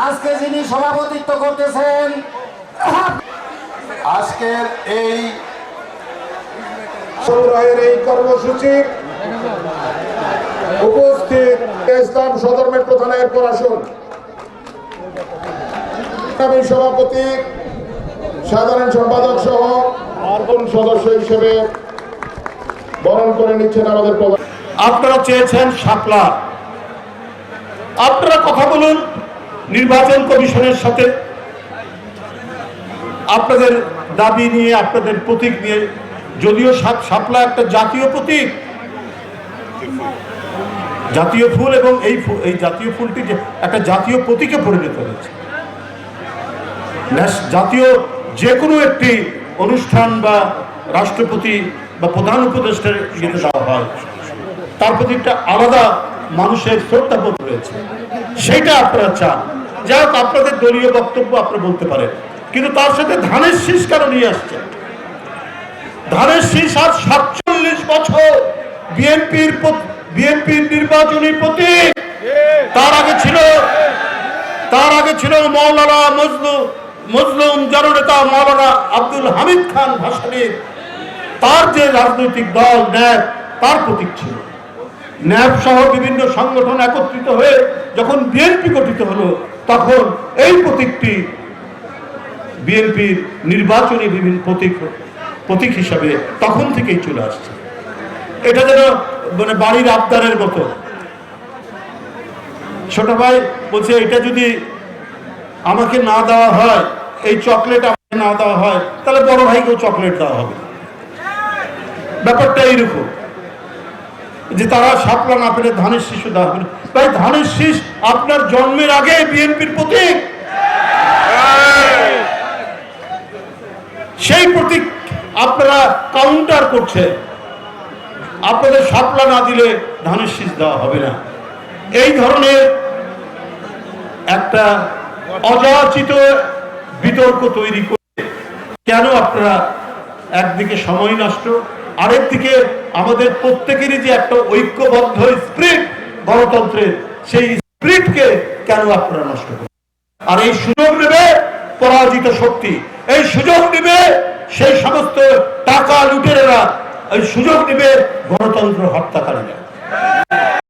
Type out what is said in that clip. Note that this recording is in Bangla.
আজকে যিনি সভাপতিত্ব করতেছেন আজকের এই সংগ্রহের এই কর্মসূচি উপস্থিত ইসলাম সদরমের প্রধানের পড়াশুন আমি সভাপতি সাধারণ সম্পাদক সহ আর্বন সদস্য হিসেবে বরণ করে নিচ্ছেন আমাদের আপনারা চেয়েছেন সাপলা আপনারা কথা বলুন নির্বাচন কমিশনের সাথে আপনাদের দাবি নিয়ে, আপনাদের প্রতীক নিয়ে, যদিও সাপ- শাপলা একটা জাতীয় প্রতীক, জাতীয় ফুল এবং এই এই জাতীয় ফুলটি একটা জাতীয় প্রতীকে পরিণত হয়েছে। জাতীয় যে কোনো একটি অনুষ্ঠান বা রাষ্ট্রপতি বা প্রধান উপদেষ্টার দেওয়া হয়। তার প্রতি একটা আলাদা মানুষের শ্রদ্ধাবোধ রয়েছে। সেইটা আপনারা চান। যাই হোক, আপনাদের দলীয় বক্তব্য আপনারা বলতে পারেন। কিন্তু তার সাথে ধানের শীষ কেন নিয়ে আসছে ধানের শীষ আর সাতচল্লিশ বছর বিএনপির বিএনপির নির্বাচনী প্রতীক। তার আগে ছিল তার আগে ছিল মৌলানা মজলু মজলুম জননেতা মৌলানা আব্দুল হামিদ খান ভাসানির তার যে রাজনৈতিক দল ন্যাপ তার প্রতীক ছিল। ন্যাপ সহ বিভিন্ন সংগঠন একত্রিত হয়ে যখন বিএনপি গঠিত হলো, তখন এই প্রতীকটি বিএনপির নির্বাচনী বিভিন্ন প্রতীক প্রতীক হিসাবে তখন থেকেই চলে আসছে। এটা যেন মানে বাড়ির আবদারের মতো। ছোট ভাই বলছে, এটা যদি আমাকে না দেওয়া হয়, এই চকলেট আমাকে না দেওয়া হয়, তাহলে বড় ভাইকেও চকলেট দেওয়া হবে। ব্যাপারটা এইরকম। যে তারা সাপলা না পেলে ধানের শিশু দেওয়া হবে। ভাই, ধানের শীষ আপনার জন্মের আগে বিএনপির প্রতীক। সেই প্রতীক আপনারা কাউন্টার করছে। আপনাদের সাপলা না দিলে ধানের শীষ দেওয়া হবে না। এই ধরনের একটা অযাচিত বিতর্ক তৈরি করে কেন আপনারা একদিকে সময় নষ্ট আরেকদিকে আমাদের প্রত্যেকেরই যে একটা ঐক্যবদ্ধ স্প্রিট গণতন্ত্রের, সেই স্প্রিটকে কেন আপনারা নষ্ট করেন? আর এই সুযোগ নেবে পরাজিত শক্তি, এই সুযোগ নেবে সেই সমস্ত টাকা লুটেরা এই সুযোগ নেবে গণতন্ত্র হত্যাকারীরা।